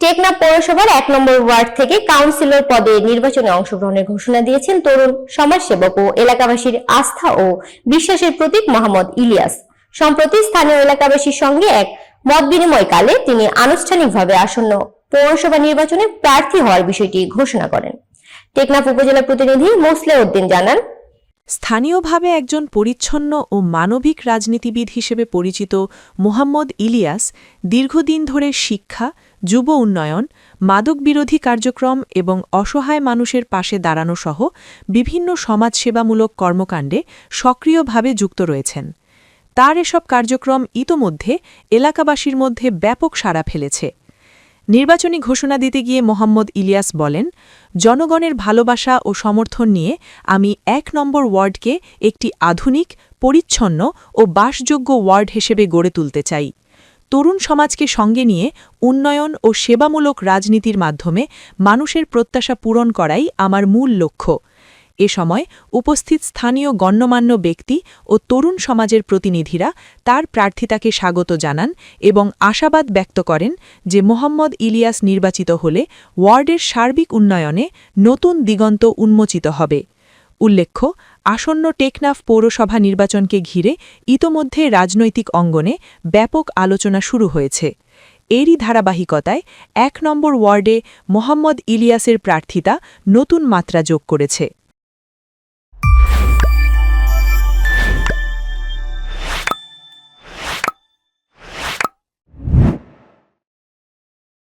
টেকনাফ পৌরসভার এক নম্বর ওয়ার্ড থেকে কাউন্সিলর পদে নির্বাচনে অংশগ্রহণের ঘোষণা দিয়েছেন তরুণ সমাজসেবক ও এলাকাবাসীর আস্থা ও বিশ্বাসের প্রতীক মোহাম্মদ ইলিয়াস। সম্প্রতি স্থানীয় এলাকাবাসীর সঙ্গে এক মত বিনিময়কালে তিনি আনুষ্ঠানিকভাবে আসন্ন পৌরসভা নির্বাচনে প্রার্থী হওয়ার বিষয়টি ঘোষণা করেন। টেকনাফ উপজেলা প্রতিনিধি মোসলে উদ্দিন জানান স্থানীয়ভাবে একজন পরিচ্ছন্ন ও মানবিক রাজনীতিবিদ হিসেবে পরিচিত মোহাম্মদ ইলিয়াস দীর্ঘদিন ধরে শিক্ষা, যুব উন্নয়ন, মাদক বিরোধী কার্যক্রম এবং অসহায় মানুষের পাশে দাঁড়ানো সহ বিভিন্ন সমাজসেবামূলক কর্মকাণ্ডে সক্রিয়ভাবে যুক্ত রয়েছেন। তার এসব কার্যক্রম ইতোমধ্যে এলাকাবাসীর মধ্যে ব্যাপক সাড়া ফেলেছে। নির্বাচনী ঘোষণা দিতে গিয়ে মোহাম্মদ ইলিয়াস বলেন, জনগণের ভালোবাসা ও সমর্থন নিয়ে আমি এক নম্বর ওয়ার্ডকে একটি আধুনিক, পরিচ্ছন্ন ও বাসযোগ্য ওয়ার্ড হিসেবে গড়ে তুলতে চাই। তরুণ সমাজকে সঙ্গে নিয়ে উন্নয়ন ও সেবামূলক রাজনীতির মাধ্যমে মানুষের প্রত্যাশা পূরণ করাই আমার মূল লক্ষ্য। এ সময় উপস্থিত স্থানীয় গণ্যমান্য ব্যক্তি ও তরুণ সমাজের প্রতিনিধিরা তার প্রার্থিতাকে স্বাগত জানান এবং আশাবাদ ব্যক্ত করেন যে মোহাম্মদ ইলিয়াস নির্বাচিত হলে ওয়ার্ডের সার্বিক উন্নয়নে নতুন দিগন্ত উন্মোচিত হবে। উল্লেখ্য, আসন্ন টেকনাফ পৌরসভা নির্বাচনকে ঘিরে ইতোমধ্যে রাজনৈতিক অঙ্গনে ব্যাপক আলোচনা শুরু হয়েছে। এরই ধারাবাহিকতায় এক নম্বর ওয়ার্ডে মোহাম্মদ ইলিয়াসের প্রার্থিতা নতুন মাত্রা যোগ করেছে।